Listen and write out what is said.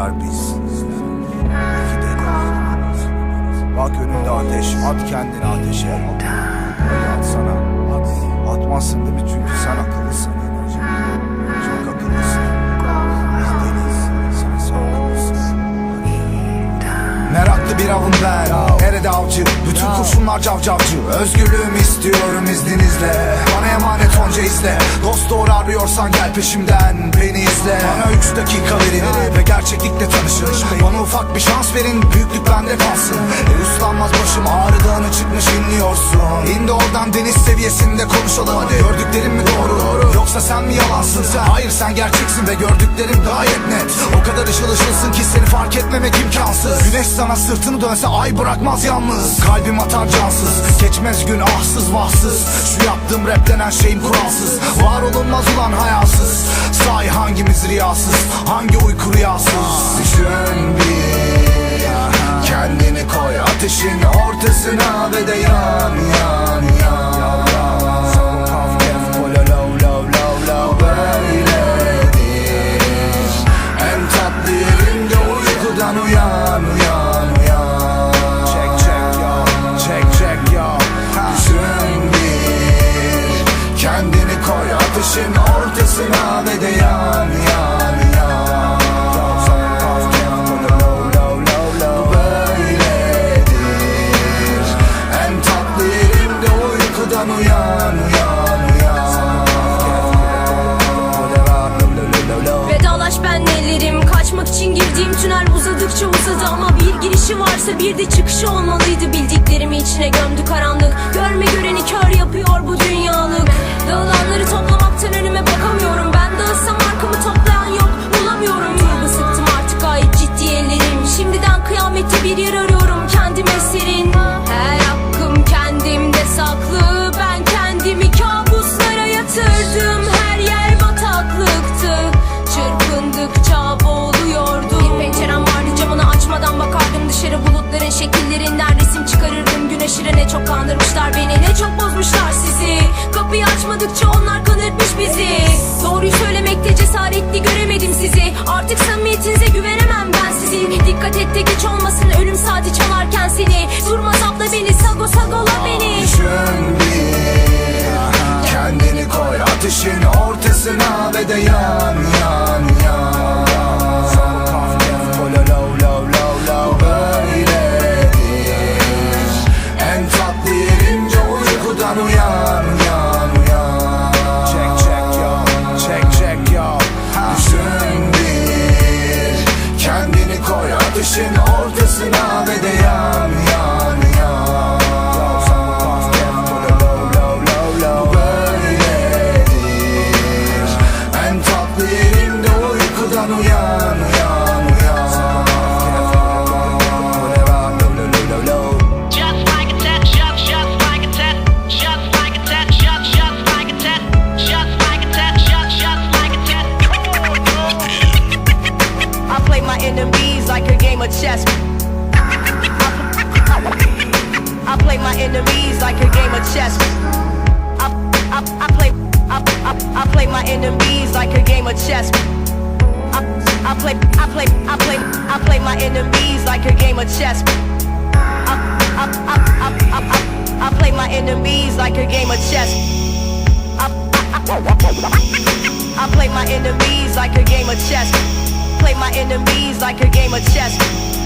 tekrar biz. Bak önünde ateş. At kendini ateşe. At sana. At. Atmazsın değil mi? Çünkü sen akıllısın. Çok akıllısın. Biz deliyiz. Sen akıllısın Meraklı bir avım? Bütün kurşunlar cavcavcı Özgürlüğümü istiyorum izninizle. Bana emanet onca izle. Dost doğru arıyorsan gel peşimden Beni izle. Bana üç dakika verin Ve gerçeklikle tanışın. Bana ufak bir şans verin Büyüklük bende kalsın. E uslanmaz başım ağrıdan çıkmış inliyorsun. İndi oradan deniz seviyesinde konuşalım. Hadi. Gördüklerim mi doğru? Yoksa sen mi yalansın sen? Hayır sen gerçeksin ve gördüklerim gayet net. O kadar ışıl ışılsın ki seni fark etmemek imkansız. Güneş sana sırtını dönse ay bırakmaz yalnız. Kalbim atar cansız Geçmez gün ahsız vahsız. Şu yaptığım rap denen şeyim kuralsız. Var olunmaz ulan hayasız Say hangimiz riyasız? Hangi uyku rüyasız? Düşün bir Kendini koy ateşin ortasına ve de yan yan yan ortasına ve de yan yan yan uyan uyan uyan ben ellerim. Kaçmak için girdiğim tünel uzadıkça uzadı Ama bir girişi varsa bir de çıkışı olmalıydı. Bildiklerimi içine gömdü karanlık. Görme göreni kör yapıyor bu dünyalık. Dağılanları toplamaktan kandırmışlar beni ne çok bozmuşlar sizi. Kapıyı açmadıkça onlar kanırtmış bizi. Doğruyu söylemekte cesaretli göremedim sizi. Artık samimiyetinize güvenemem ben sizin Dikkat et de geç olmasın ölüm saati çalarken seni. Durmaz abla beni sago sagola beni. Düşün bir Kendini koy ateşin ortasına ve de I play my enemies like a game of chess. I play my enemies like a game of chess. I, I, I play I, I, I play my enemies like a game of chess. I, play I play I play I play my enemies like a game of chess. I, I, I, I, I, I, I play my enemies like a game of chess. I, I, I, I play my enemies like a game of chess. Play my enemies like a game of chess.